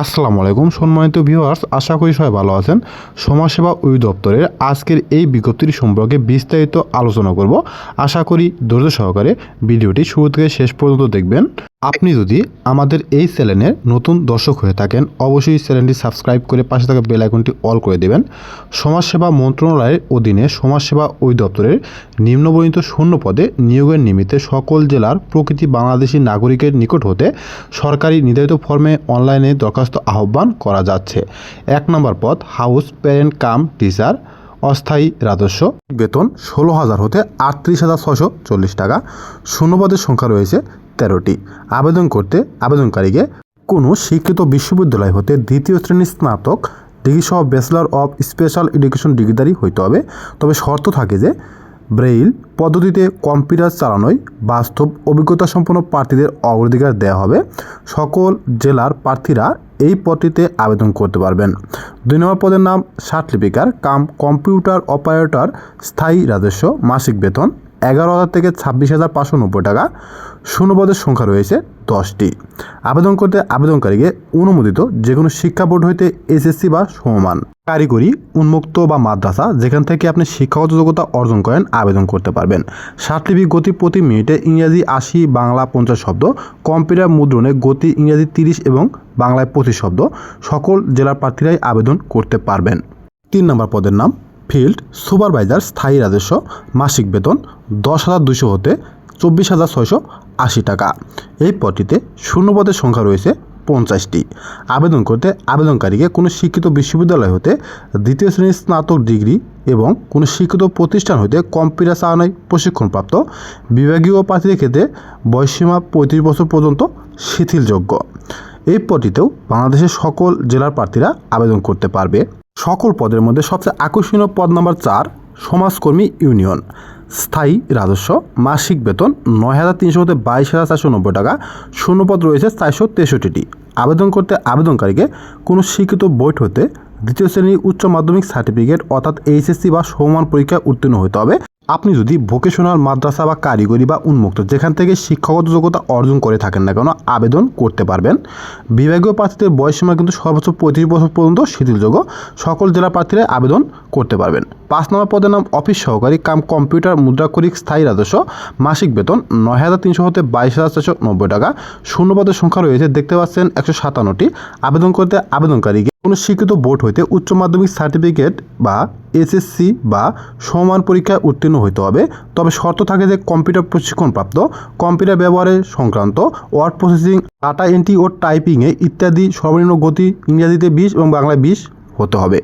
আসসালামু আলাইকুম সম্মানিত ভিউয়ার্স, আশা করি সবাই ভালো আছেন। সমাজসেবা অধিদপ্তরের আজকের এই বিজ্ঞপ্তির সম্পর্কে বিস্তারিত আলোচনা করব। আশা করি ধৈর্য সহকারে ভিডিওটি শুরু থেকে শেষ পর্যন্ত দেখবেন। আপনি যদি আমাদের এই চ্যানেলের নতুন দর্শক হয়ে থাকেন, অবশ্যই চ্যানেলটি সাবস্ক্রাইব করে পাশে থাকা বেল আইকনটি অল করে দেবেন। সমাজসেবা মন্ত্রণালয়ের অধীনে সমাজসেবা অধিদপ্তরের নিম্নবর্ণিত শূন্য পদে নিয়োগের নিমিত্তে সকল জেলার প্রকৃতি বাংলাদেশি নাগরিকের নিকট হতে সরকারি নির্ধারিত ফর্মে অনলাইনে দরখাস্ত আহ্বান করা যাচ্ছে। এক নম্বর পদ, হাউস প্যারেন্ট কাম টিচার, অস্থায়ী রাজস্ব। বেতন ষোলো হাজার হতে আটত্রিশ হাজার ছশো চল্লিশ টাকা। শূন্যপদের সংখ্যা রয়েছে তেরোটি। আবেদন করতে আবেদনকারীকে কোনো শিক্ষিত বিশ্ববিদ্যালয় হতে দ্বিতীয় শ্রেণির স্নাতক ডিগ্রি সহ ব্যাচেলর অফ স্পেশাল এডুকেশন ডিগ্রিধারী হইতে হবে। তবে শর্ত থাকে যে ব্রেইল পদ্ধতিতে কম্পিউটার চালানোয় বাস্তব অভিজ্ঞতা সম্পন্ন প্রার্থীদের অগ্রাধিকার দেওয়া হবে। সকল জেলার প্রার্থীরা এই পদটিতে আবেদন করতে পারবেন। দুই নম্বর পদের নাম সার্টিফিকার কাম কম্পিউটার অপারেটর, স্থায়ী রাজস্ব, মাসিক বেতন। এগারো হাজার থেকে ছাব্বিশ হাজার পাঁচশো নব্বই টাকা শূন্যপদের সংখ্যা রয়েছে দশটি। আবেদন করতে আবেদনকারীকে অনুমোদিত যে কোনো শিক্ষা বোর্ড হইতে এসএসসি বা সমমান। কারিগরি, উন্মুক্ত বা মাদ্রাসা, যেখান থেকে আপনি শিক্ষাগত যোগ্যতা অর্জন করেন, আবেদন করতে পারবেন। ষাটলিপি গতি প্রতি মিনিটে ইংরাজি আশি, বাংলা পঞ্চাশ শব্দ, কম্পিউটার মুদ্রণে গতি ইংরাজি তিরিশ এবং বাংলায় পঁচিশ শব্দ, সকল জেলার প্রার্থীরাই আবেদন করতে পারবেন। তিন নম্বর পদের নাম ফিল্ড সুপারভাইজার স্থায়ী রাজস্ব, মাসিক বেতন দশ হাজার দুশো হতে চব্বিশ হাজার ছয়শো আশি টাকা। এই পদটিতে শূন্যপদের সংখ্যা রয়েছে পঞ্চাশটি। আবেদন করতে আবেদনকারীকে কোনো শিক্ষিত বিশ্ববিদ্যালয় হতে দ্বিতীয় শ্রেণির স্নাতক ডিগ্রি এবং কোনো শিক্ষিত প্রতিষ্ঠান হতে কম্পিউটার চালানোয় প্রশিক্ষণপ্রাপ্ত বিভাগীয় প্রার্থীদের ক্ষেত্রে বয়সীমা পঁয়ত্রিশ বছর পর্যন্ত শিথিলযোগ্য। এই পদটিতেও বাংলাদেশের সকল জেলার প্রার্থীরা আবেদন করতে পারবে। সকল পদের মধ্যে সবচেয়ে আকর্ষণীয় পদ নাম্বার চার সমাজকর্মী ইউনিয়ন। স্থায়ী রাজস্ব, মাসিক বেতন নয় হাজার তিনশো হতে বাইশ হাজার চারশো নব্বই টাকা, শূন্যপদ রয়েছে চারশো তেষট্টিটি। আবেদন করতে আবেদনকারীকে কোনো স্বীকৃত বোর্ড হতে দ্বিতীয় শ্রেণির উচ্চ মাধ্যমিক সার্টিফিকেট অর্থাৎ এইচএসসি বা সমমান পরীক্ষায় উত্তীর্ণ হতে হবে। আপনি যদি ভোকেশনাল মাদ্রাসা বা কারিগরি বা উন্মুক্ত, যেখান থেকে শিক্ষাগত যোগ্যতা অর্জন করে থাকেন না কেন, আবেদন করতে পারবেন। বিভাগীয় প্রার্থীদের বয়সসীমা কিন্তু সর্বোচ্চ পঁয়ত্রিশ বছর পর্যন্ত শিথিলযোগ্য। সকল জেলা প্রার্থীরা আবেদন করতে পারবেন। পাঁচ নম্বর পদের নাম অফিস সহকারী, কাম কম্পিউটার, মুদ্রাক্ষরিক, স্থায়ী রাজস্ব, মাসিক বেতন নয় হাজার তিনশো হতে বাইশ হাজার চারশো নব্বই টাকা। শূন্য পদের সংখ্যা রয়েছে, দেখতে পাচ্ছেন একশো সাতান্নটি। আবেদন করতে আবেদনকারীকে কোনো শিক্ষিত বোর্ড হইতে উচ্চ মাধ্যমিক সার্টিফিকেট বা এসএসসি বা সমান পরীক্ষায় উত্তীর্ণ হইতে হবে। তবে শর্ত থাকে যে কম্পিউটার প্রশিক্ষণপ্রাপ্ত, কম্পিউটার ব্যবহারের সংক্রান্ত, ওয়ার্ড প্রসেসিং, ডাটা এন্ট্রি ও টাইপিংয়ে ইত্যাদি সর্বনিম্ন গতি ইংরাজিতে বিশ এবং বাংলায় বিশ হতে হবে।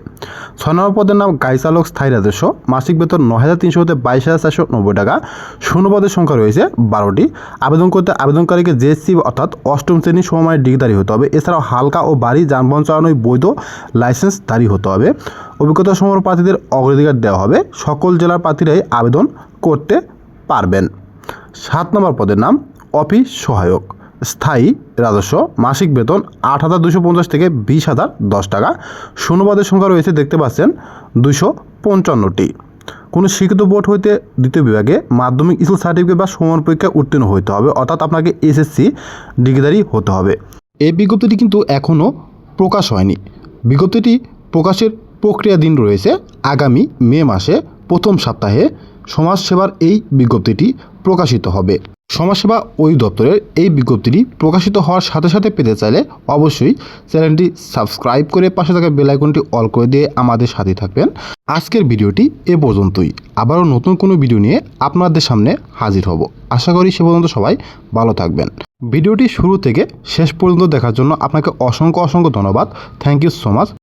ছয় নম্বর পদের নাম গাড়ি চালক স্থায়ী রাজস্ব। মাসিক বেতন ন হাজার তিনশো হতে বাইশ হাজার চারশো নব্বই টাকা। শূন্য পদের সংখ্যা রয়েছে বারোটি। আবেদন করতে আবেদনকারীকে জেএসসি অর্থাৎ অষ্টম শ্রেণি সমমানের ডিগ্রিধারী হতে হবে। এছাড়াও হালকা ও ভারী যানবাহন চালানোয় বৈধ লাইসেন্সধারী হতে হবে। অভিজ্ঞতা সম্পন্ন প্রার্থীদের অগ্রাধিকার দেওয়া হবে। সকল জেলার প্রার্থীরাই আবেদন করতে পারবেন। সাত নম্বর পদের নাম অফিস সহায়ক। স্থায়ী রাজস্ব, মাসিক বেতন আট হাজার দুশো পঞ্চাশ থেকে বিশ হাজার দশ টাকা। শূন্যপদের সংখ্যা রয়েছে, দেখতে পাচ্ছেন দুশো পঞ্চান্নটি। কোনো শিক্ষিত বোর্ড হইতে দ্বিতীয় বিভাগে মাধ্যমিক স্কুল সার্টিফিকেট বা সমান পরীক্ষায় উত্তীর্ণ হইতে হবে, অর্থাৎ আপনাকে এসএসসি ডিগ্রিধারী হতে হবে। এই বিজ্ঞপ্তিটি কিন্তু এখনও প্রকাশ হয়নি। বিজ্ঞপ্তিটি প্রকাশের প্রক্রিয়াধীন রয়েছে। আগামী মে মাসে প্রথম সপ্তাহে সমাজসেবার এই বিজ্ঞপ্তিটি প্রকাশিত হবে। সমাজসেবা অধিদপ্তরের এই বিজ্ঞপ্তিটি প্রকাশিত হওয়ার সাথে সাথে পেতে চাইলে অবশ্যই চ্যানেলটি সাবস্ক্রাইব করে পাশে থাকা বেল আইকনটি অল করে দিয়ে আমাদের সাথে থাকবেন। আজকের ভিডিওটি এ পর্যন্তই। আবারও নতুন কোনো ভিডিও নিয়ে আপনাদের সামনে হাজির হব। আশা করি সে পর্যন্ত সবাই ভালো থাকবেন। ভিডিওটি শুরু থেকে শেষ পর্যন্ত দেখার জন্য আপনাকে অসংখ্য অসংখ্য ধন্যবাদ। Thank you so much.